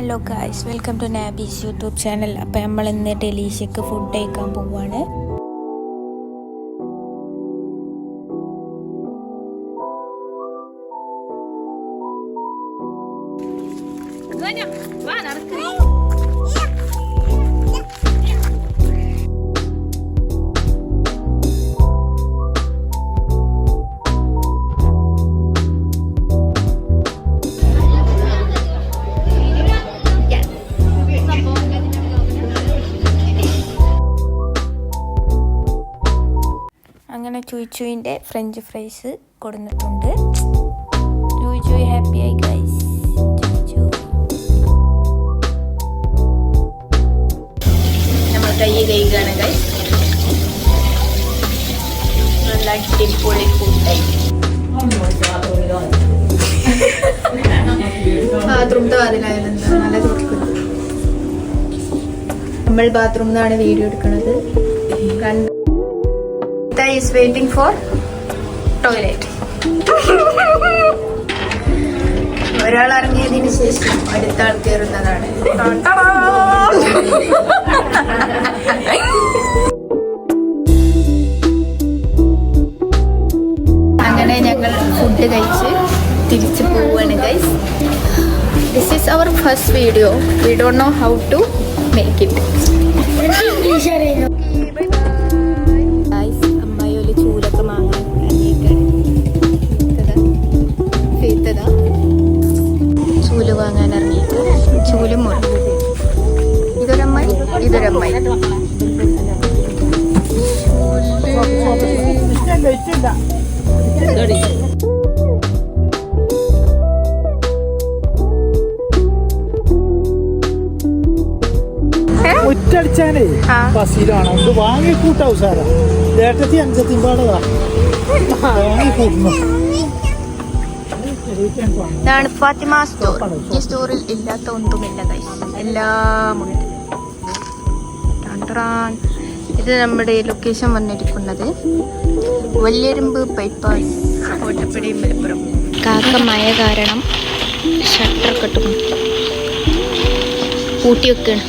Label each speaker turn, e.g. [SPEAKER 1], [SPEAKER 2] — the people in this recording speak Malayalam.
[SPEAKER 1] Hello guys welcome to Nabees YouTube channel അപ്പോൾ നമ്മൾ ഇന്ന് ഡെലീഷ്യക്ക് ഫുഡ് കഴിക്കാൻ പോവുകയാണ് പോവാണ് അങ്ങനെ ചുയിച്ചുവിന്റെ ഫ്രഞ്ച് ഫ്രൈസ് കൊടുത്തിട്ടുണ്ട്. ചുയി ചുയി ഹാപ്പി ആയി ഗൈസ് നമ്മൾ കൈ കഴിയുകയാണ് ഗൈസ് നല്ല അടിപൊളി ഫുഡായി
[SPEAKER 2] നല്ല നമ്മൾ ബാത്റൂമിൽ നിന്നാണ് വീഡിയോ എടുക്കുന്നത് ഈസ് വെയിറ്റിംഗ് ഫോർ ടോയ്ലറ്റ് ഒരാൾ ഇറങ്ങിയതിന് ശേഷം അടുത്ത ആൾ കയറുന്നതാണ്. അങ്ങനെ ഞങ്ങൾ ഫുഡ് കഴിച്ച് തിരിച്ചു പോവാണ് guys this is our first video we don't know how to make it ഇതൊരമ്മായി ഇതൊരമ്മായി.
[SPEAKER 3] മുറ്റടിച്ചാലേ
[SPEAKER 2] ആ.
[SPEAKER 3] ബസ്സിലാണ് ഇത് വാങ്ങി കൂട്ടാവും സാറാ. ഏട്ടത്തി അഞ്ചത്തി പാടതാ വാങ്ങി കൂട്ടുന്നു
[SPEAKER 2] ഇതാണ് ഫാത്തിമ സ്റ്റോർ ഈ സ്റ്റോറിൽ ഇല്ലാത്ത ഒന്നുമില്ല ഗൈസ് എല്ലാം ഉണ്ട് ടാൻ ടാൻ. ഇത് നമ്മുടെ ലൊക്കേഷൻ വന്നിരിക്കുന്നത് വല്യരുമ്പ് ബൈപ്പാസ് കോട്ടപ്പടി മലപ്പുറം. കാക്ക മഴ കാരണം ഷട്ടർ കെട്ടും പൂട്ടി വെക്കാണ്